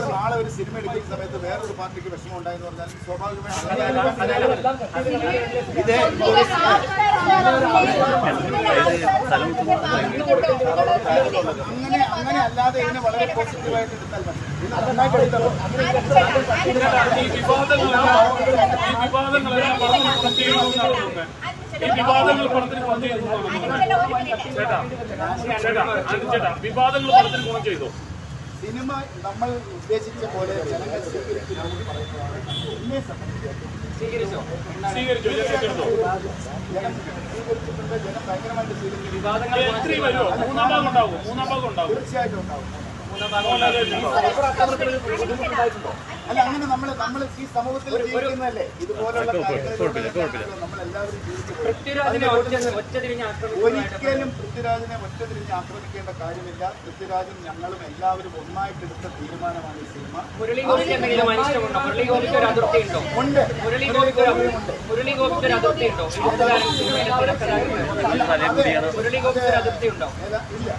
നമ്മൾ നാളെ ഒരു സിനിമ എടുക്കുന്ന സമയത്ത് വേറൊരു പാർട്ടിക്ക് വിഷമം ഉണ്ടായെന്ന് പറഞ്ഞാൽ സ്വാഭാവികമായും അങ്ങനെ അങ്ങനെ അല്ലാതെ ഇതിനെ വളരെ പോസിറ്റീവായിട്ട് എടുത്താൽ മതി. ഇത് നന്നായിട്ട് എടുത്തല്ലോ ഈ വിവാദങ്ങൾ പണത്തിന് ഗുണം ചെയ്തു ചേട്ടാ ചേട്ടാ ചേട്ടാ വിവാദങ്ങൾ പണത്തിന് ഗുണം ചെയ്തു? സിനിമ നമ്മൾ ഉദ്ദേശിച്ച പോലെ ജനങ്ങൾ സ്വീകരിക്കുന്നു എന്നെ സംബന്ധിച്ച് സ്വീകരിച്ചു? ഏറ്റെടുത്തോ ജനം സ്വീകരിച്ചിട്ടുണ്ട് ജനം ഭയങ്കരമായിട്ട് സ്വീകരിക്കുന്നു എത്രി വരുമോ മൂന്നാം ഭാഗം ഉണ്ടാവും മൂന്നാം ഭാഗം ഉണ്ടാവും. തീർച്ചയായിട്ടും ഉണ്ടാവും. അല്ല അങ്ങനെ നമ്മൾ നമ്മൾ ഈ സമൂഹത്തിൽ ജീവിക്കുന്നതല്ലേ? ഇതുപോലുള്ള കാര്യങ്ങളിൽ നമ്മൾ എല്ലാവരും ജീവിക്കുന്നത്. പൃഥ്വിരാജിനെ ഒറ്റ തിരിഞ്ഞ് ആക്രമിച്ചു ഒരിക്കലും പൃഥ്വിരാജിനെ ഒറ്റതിരിഞ്ഞ് ആക്രമിക്കേണ്ട കാര്യമില്ല. പൃഥ്വിരാജും ഞങ്ങളും എല്ലാവരും ഒന്നായിട്ട് എടുത്ത തീരുമാനമാണ് ഈ സിനിമ. ഉണ്ടോ? ഇല്ല.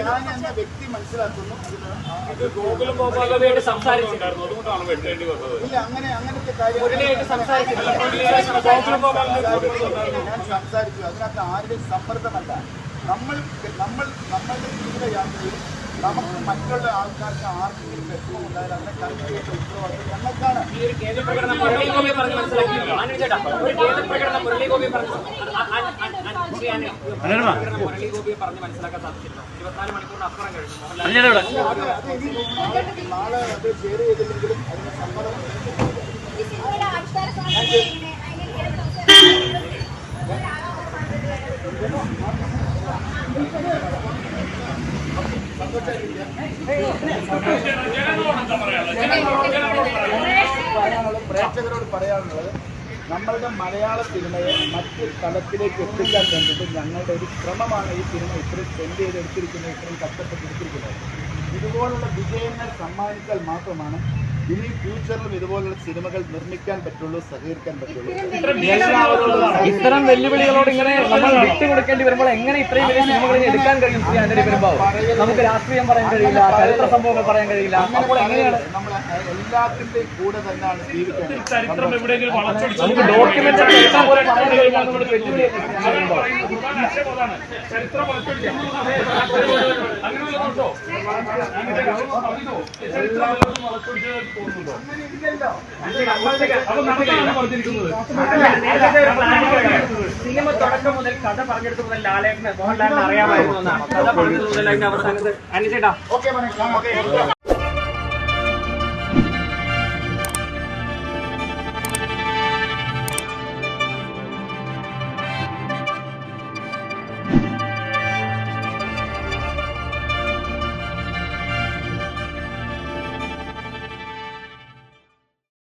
ഞാൻ എന്ന വ്യക്തി മനസ്സിലാക്കുന്നു. ഇതിന് ഇത് ഗോകുലം ഗോപാലതയോട് സംസാരിച്ചിട്ടുണ്ടായിരുന്നു അതുകൊണ്ടാണ് വെട്ടേണ്ടി വന്നത് ഇല്ല അങ്ങനെ അങ്ങനത്തെ കാര്യം മുരളിയായിട്ട് സംസാരിച്ചിട്ടില്ല ഞാൻ സംസാരിച്ചു. അതിനകത്ത് ആരുടെ സമ്മർദ്ദമല്ല. നമ്മൾ നമ്മൾ നമ്മളുടെ ജീവിതയാത്രയിൽ നമുക്ക് മറ്റുള്ള ആൾക്കാർക്ക് ആർക്കെങ്കിലും വിഷമം ഉണ്ടായാൽ അതിനെ കറക്റ്റ് ചെയ്യേണ്ട ഉത്തരവാദിത്വം ഞങ്ങൾക്കാണ്. ഒരു ഒരു ഖേദപ്രകടനം മുരളി ഗോപി പറഞ്ഞു ജനങ്ങളോട് പറയാനുള്ളത് പ്രേക്ഷകരോട് പറയാനുള്ളത് നമ്മളുടെ മലയാള സിനിമയെ മറ്റ് തലത്തിലേക്ക് എത്തിക്കാൻ വേണ്ടിയിട്ട് ഞങ്ങളുടെ ഒരു ശ്രമമാണ് ഈ സിനിമ ഇത്രയും സ്പെൻഡ് ചെയ്തെടുത്തിരിക്കുന്നത് ഇത്രയും കഷ്ടപ്പെട്ടെടുത്തിരിക്കുന്നത് ഇതുപോലുള്ള വിജയങ്ങൾ സമ്മാനിച്ചാൽ മാത്രമാണ് ഇനി ഫ്യൂച്ചറിലും ഇതുപോലുള്ള സിനിമകൾ നിർമ്മിക്കാൻ പറ്റുള്ളൂ സഹകരിക്കാൻ പറ്റുള്ളൂ. ഇത്തരം വെല്ലുവിളികളോട് ഇങ്ങനെ നമ്മൾ വിട്ടുകൊടുക്കേണ്ടി വരുമ്പോൾ എങ്ങനെ ഇത്രയും വലിയ സിനിമകൾ എടുക്കാൻ കഴിയും? ആന്റണി പെരുമ്പാവ് നമുക്ക് രാഷ്ട്രീയം പറയാൻ കഴിയില്ല ചരിത്ര സംഭവങ്ങൾ പറയാൻ കഴിയില്ല. അപ്പോൾ എങ്ങനെയാണ് നമ്മൾ എല്ലാത്തിന്റെയും കൂടെ തന്നെയാണ് സിനിമ തുടക്കം മുതൽ കഥ പറഞ്ഞെടുത്ത് മുതൽ ലാലേട്ടനെ മോഹൻലാലിനെ അറിയാമായിരുന്നു എന്നാണ്. കഥ പറഞ്ഞത് മുതൽ അതിന്റെ അവസാനത്ത് അനുചേട്ടാ ഓക്കെ